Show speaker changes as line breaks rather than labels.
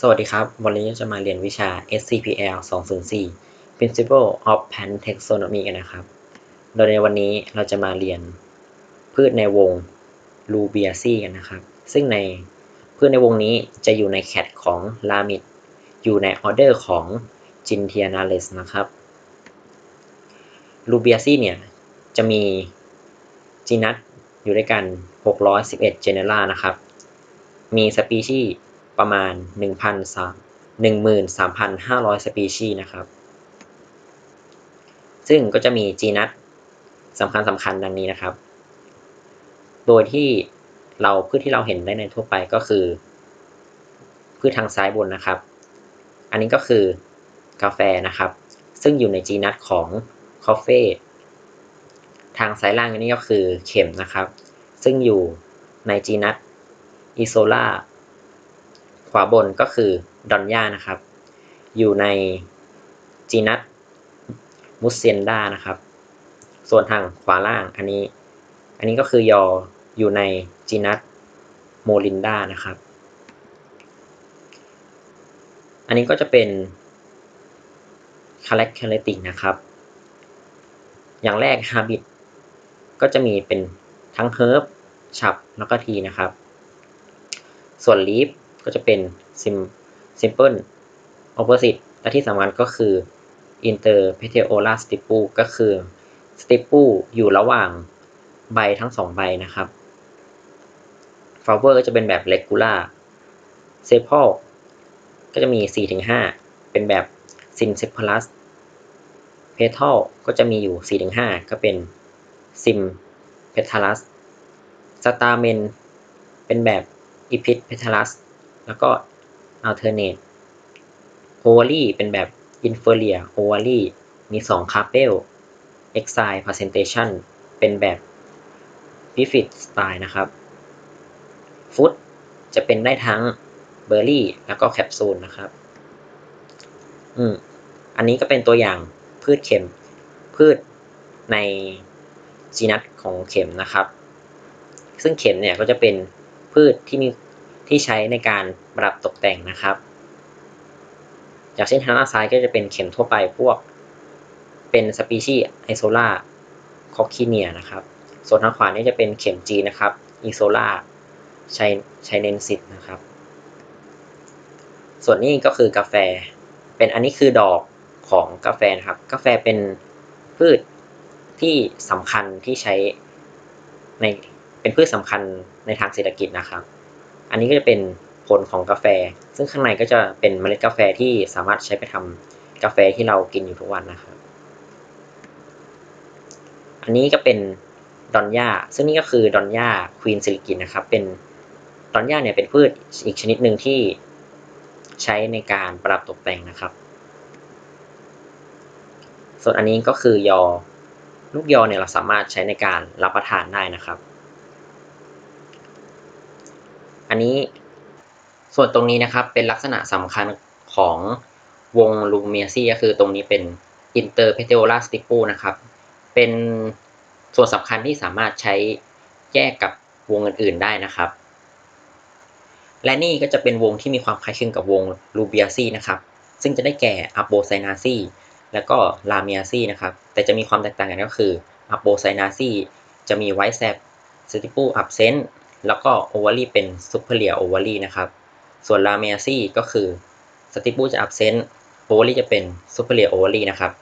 สวัสดีครับ วันนี้จะมาเรียนวิชา SCPL 204 Principle of Plant Taxonomy กันนะครับ โดยในวันนี้เราจะมาเรียนพืชในวง Rubiaceae กันนะครับ ซึ่งในพืชในวงนี้จะอยู่ในแคตของ Lamid อยู่ในออเดอร์ของ Gentianales นะครับ Rubiaceae เนี่ย จะมีจีนัสอยู่ด้วยกัน 611 genera นะครับ มีสปีชีส์ ประมาณ13,500 สปีชีส์นะครับ ซึ่งก็จะมีจีนัสสำคัญสำคัญดังนี้นะครับ โดยที่เราพืชที่เราเห็นได้ในทั่วไปก็คือพืชทางซ้ายบนนะครับ อันนี้ก็คือกาแฟนะครับ ซึ่งอยู่ในจีนัสของคอฟเฟ่ทางซ้ายล่างนี้ก็คือเข็มนะครับ ซึ่งอยู่ในจีนัสอิโซล่า ขวาบนก็คือดอนย่านะครับ อยู่ในจีนัสมุสเซนดานะครับ ส่วนทางขวาล่างอันนี้ อันนี้ก็คือยออยู่ในจีนัสโมลินดานะครับ อันนี้ก็จะเป็นคาแรคเตอร์ติกนะครับ อย่างแรกฮาบิตก็จะมีเป็นทั้งเฮิร์บฉับแล้วก็ทีนะครับ ส่วนลีฟ ก็จะเป็น simple opposite และที่สำคัญก็คือ interpetiolar stipple ก็คือ stipple อยู่ระหว่างใบทั้งสองใบนะครับ flower ก็จะเป็นแบบ regular sepal ก็จะมี 4-5 เป็นแบบ syncephalous petal ก็จะมีอยู่ 4-5 ก็เป็น sympethalous stamen เป็นแบบ epit petalus แล้วก็ alternate ovary เป็นแบบ inferior ovary มี 2 carpel exile presentation เป็นแบบ bifid style นะครับ foot จะเป็นได้ทั้ง berry แล้วก็แคปซูลนะครับ อืม อันนี้ก็เป็นตัวอย่างพืชเข็ม พืชในจีนัสของเข็มนะครับ ซึ่งเข็มเนี่ยก็จะเป็นพืชที่มี ที่ใช้ในการปรับตกแต่งนะครับอย่างเช่นทางด้านซ้ายก็จะเป็นเข็มทั่วไปพวก เป็นสปีชีส์ไอโซล่าคอคิเนียนะครับ ส่วนทางขวานี่จะเป็นเข็มจีนะครับอีโซล่าไชไชเนนซิตนะครับ ส่วนนี้ก็คือกาแฟ เป็นอันนี้คือดอกของกาแฟนะครับ กาแฟเป็นพืชที่สำคัญที่ใช้ในเป็นพืชสำคัญในทางเศรษฐกิจนะครับ อันนี้ก็จะเป็นผลของกาแฟ ซึ่งข้างในก็จะเป็นเมล็ดกาแฟที่สามารถใช้ไปทำกาแฟที่เรากินอยู่ทุกวันนะครับ อันนี้ก็เป็นดอนย่าซึ่งนี่ก็คือดอนย่าควีนซิลิกินนะครับ เป็นดอนย่าเนี่ยเป็นพืชอีกชนิดหนึ่งที่ใช้ในการประดับตกแต่งนะครับ ส่วนอันนี้ก็คือยอ ลูกยอเนี่ยเราสามารถใช้ในการรับประทานได้นะครับ อันนี้ส่วนตรงนี้นะครับเป็นลักษณะสำคัญของวงลูเมียซี่ก็คือตรงนี้เป็น interpetiolar stipple นะครับ เป็นส่วนสำคัญที่สามารถใช้แยกกับวงอื่นๆได้นะครับ และนี่ก็จะเป็นวงที่มีความคล้ายคลึงกับวงลูเบียซี่นะครับ ซึ่งจะได้แก่อะโปไซนาซีแล้วก็ลาเมียซีนะครับ แต่จะมีความแตกต่างกันก็คืออะโปไซนาซีจะมีไวท์แซบสติปูอับเซนต์ แล้วก็โอวอรี่เป็นซุปเปอร์เลียโอวอรี่นะครับ ส่วนลาเมียซี่ก็คือสติปูจะอับเซนต์โอวอรี่จะเป็นซุปเปอร์เลียโอวอรี่นะครับ